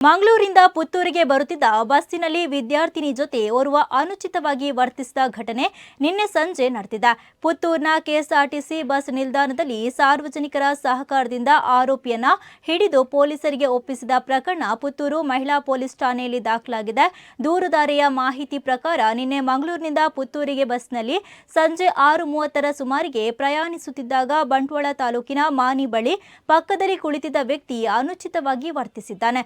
ಮಂಗಳೂರಿಂದ ಪುತ್ತೂರಿಗೆ ಬರುತ್ತಿದ್ದ ಬಸ್ಸಿನಲ್ಲಿ ವಿದ್ಯಾರ್ಥಿನಿ ಜೊತೆ ಓರ್ವ ಅನುಚಿತವಾಗಿ ವರ್ತಿಸಿದ ಘಟನೆ ನಿನ್ನೆ ಸಂಜೆ ನಡೆದಿದೆ. ಪುತ್ತೂರಿನ ಕೆಎಸ್ಆರ್ಟಿಸಿ ಬಸ್ ನಿಲ್ದಾಣದಲ್ಲಿ ಸಾರ್ವಜನಿಕರ ಸಹಕಾರದಿಂದ ಆರೋಪಿಯನ್ನ ಹಿಡಿದು ಪೊಲೀಸರಿಗೆ ಒಪ್ಪಿಸಿದ ಪ್ರಕರಣ ಪುತ್ತೂರು ಮಹಿಳಾ ಪೊಲೀಸ್ ಠಾಣೆಯಲ್ಲಿ ದಾಖಲಾಗಿದೆ. ದೂರುದಾರೆಯ ಮಾಹಿತಿ ಪ್ರಕಾರ ನಿನ್ನೆ ಮಂಗಳೂರಿನಿಂದ ಪುತ್ತೂರಿಗೆ ಬಸ್ನಲ್ಲಿ ಸಂಜೆ ಆರು ಮೂವತ್ತರ ಸುಮಾರಿಗೆ ಪ್ರಯಾಣಿಸುತ್ತಿದ್ದಾಗ ಬಂಟ್ವಾಳ ತಾಲೂಕಿನ ಮಾನಿ ಬಳಿ ಪಕ್ಕದಲ್ಲಿ ಕುಳಿತಿದ್ದ ವ್ಯಕ್ತಿ ಅನುಚಿತವಾಗಿ ವರ್ತಿಸಿದ್ದಾನೆ.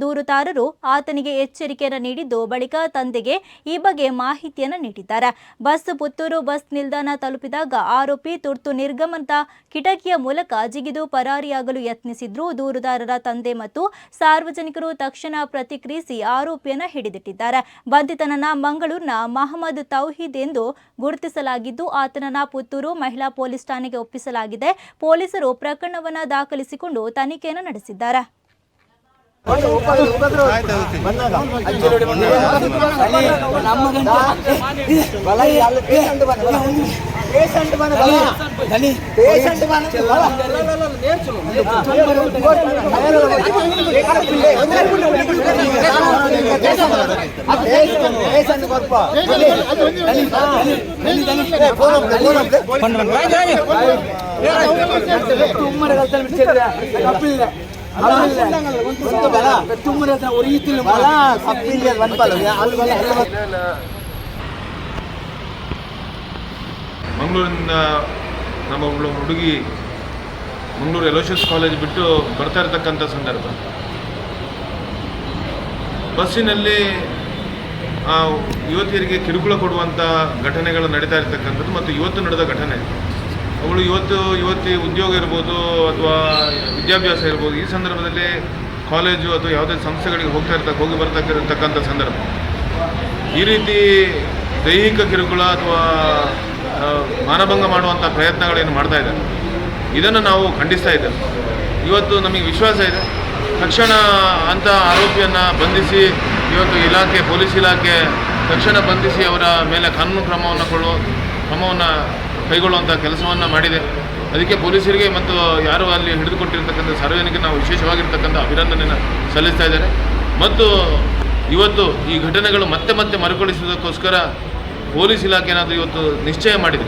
ದೂರುದಾರರು ಆತನಿಗೆ ಎಚ್ಚರಿಕೆಯನ್ನು ನೀಡಿದ್ದು ಬಳಿಕ ತಂದೆಗೆ ಈ ಬಗ್ಗೆ ಮಾಹಿತಿಯನ್ನು ನೀಡಿದ್ದಾರೆ. ಬಸ್ ಪುತ್ತೂರು ಬಸ್ ನಿಲ್ದಾಣ ತಲುಪಿದಾಗ ಆರೋಪಿ ತುರ್ತು ನಿರ್ಗಮನದ ಕಿಟಕಿಯ ಮೂಲಕ ಜಿಗಿದು ಪರಾರಿಯಾಗಲು ಯತ್ನಿಸಿದ್ರು. ದೂರುದಾರರ ತಂದೆ ಮತ್ತು ಸಾರ್ವಜನಿಕರು ತಕ್ಷಣ ಪ್ರತಿಕ್ರಿಯಿಸಿ ಆರೋಪಿಯನ್ನು ಹಿಡಿದಿಟ್ಟಿದ್ದಾರೆ. ಬಂಧಿತನನ್ನ ಮಂಗಳೂರಿನ ಮಹಮ್ಮದ್ ತೌಹೀದ್ ಎಂದು ಗುರುತಿಸಲಾಗಿದ್ದು, ಆತನನ್ನ ಪುತ್ತೂರು ಮಹಿಳಾ ಪೊಲೀಸ್ ಠಾಣೆಗೆ ಒಪ್ಪಿಸಲಾಗಿದೆ. ಪೊಲೀಸರು ಪ್ರಕರಣವನ್ನು ದಾಖಲಿಸಿಕೊಂಡು ತನಿಖೆಯನ್ನು ನಡೆಸಿದ್ದಾರೆ. పేషెంట్ మన పేషెంట్ మన పేషెంట్ గొప్ప ఉమ్మడి కలిసి ಮಂಗಳೂರಿನಿಂದ ನಮ್ಮ ಒಬ್ಬಳು ಹುಡುಗಿ ಮಂಗಳೂರು ಎಲೋಷಿಯಸ್ ಕಾಲೇಜ್ ಬಿಟ್ಟು ಬರ್ತಾ ಇರತಕ್ಕಂಥ ಸಂದರ್ಭ. ಬಸ್ಸಿನಲ್ಲಿ ಯುವತಿಯರಿಗೆ ಕಿರುಕುಳ ಕೊಡುವಂಥ ಘಟನೆಗಳು ನಡೀತಾ ಇರ್ತಕ್ಕಂಥದ್ದು ಮತ್ತು ಇವತ್ತು ನಡೆದ ಘಟನೆ. ಅವಳು ಇವತ್ತು ಇವತ್ತಿ ಉದ್ಯೋಗ ಇರ್ಬೋದು ಅಥವಾ ವಿದ್ಯಾಭ್ಯಾಸ ಇರ್ಬೋದು, ಈ ಸಂದರ್ಭದಲ್ಲಿ ಕಾಲೇಜು ಅಥವಾ ಯಾವುದೇ ಸಂಸ್ಥೆಗಳಿಗೆ ಹೋಗ್ತಾ ಇರ್ತಕ್ಕ ಹೋಗಿ ಬರ್ತಕ್ಕಿರತಕ್ಕಂಥ ಸಂದರ್ಭ. ಈ ರೀತಿ ದೈಹಿಕ ಕಿರುಕುಳ ಅಥವಾ ಮಾನಭಂಗ ಮಾಡುವಂಥ ಪ್ರಯತ್ನಗಳೇನು ಮಾಡ್ತಾ ಇದ್ದಾರೆ? ಇದನ್ನು ನಾವು ಖಂಡಿಸ್ತಾ ಇದ್ದೇವೆ. ಇವತ್ತು ನಮಗೆ ವಿಶ್ವಾಸ ಇದೆ. ತಕ್ಷಣ ಅಂಥ ಆರೋಪಿಯನ್ನು ಬಂಧಿಸಿ, ಇವತ್ತು ಇಲಾಖೆ, ಪೊಲೀಸ್ ಇಲಾಖೆ ತಕ್ಷಣ ಬಂಧಿಸಿ ಅವರ ಮೇಲೆ ಕಾನೂನು ಕ್ರಮವನ್ನು ಕೊಳ್ಳುವ ಕ್ರಮವನ್ನು ಕೈಗೊಳ್ಳುವಂಥ ಕೆಲಸವನ್ನು ಮಾಡಿದೆ. ಅದಕ್ಕೆ ಪೊಲೀಸರಿಗೆ ಮತ್ತು ಯಾರು ಅಲ್ಲಿ ಹಿಡಿದುಕೊಟ್ಟಿರ್ತಕ್ಕಂಥ ಸಾರ್ವಜನಿಕರಿಗೆ ನಾವು ವಿಶೇಷವಾಗಿರ್ತಕ್ಕಂಥ ಅಭಿನಂದನೆಯನ್ನು ಸಲ್ಲಿಸ್ತಾ ಇದ್ದಾರೆ. ಮತ್ತು ಇವತ್ತು ಈ ಘಟನೆಗಳು ಮತ್ತೆ ಮತ್ತೆ ಮರುಕಳಿಸೋದಕ್ಕೋಸ್ಕರ ಪೊಲೀಸ್ ಇಲಾಖೆ ಏನಾದರೂ ಇವತ್ತು ನಿಶ್ಚಯ ಮಾಡಿದೆ.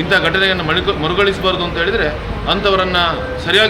ಇಂಥ ಘಟನೆಯನ್ನು ಮರುಕ ಮರುಗಳಿಸಬಾರ್ದು ಅಂತ ಹೇಳಿದರೆ ಅಂಥವರನ್ನು ಸರಿಯಾಗಿ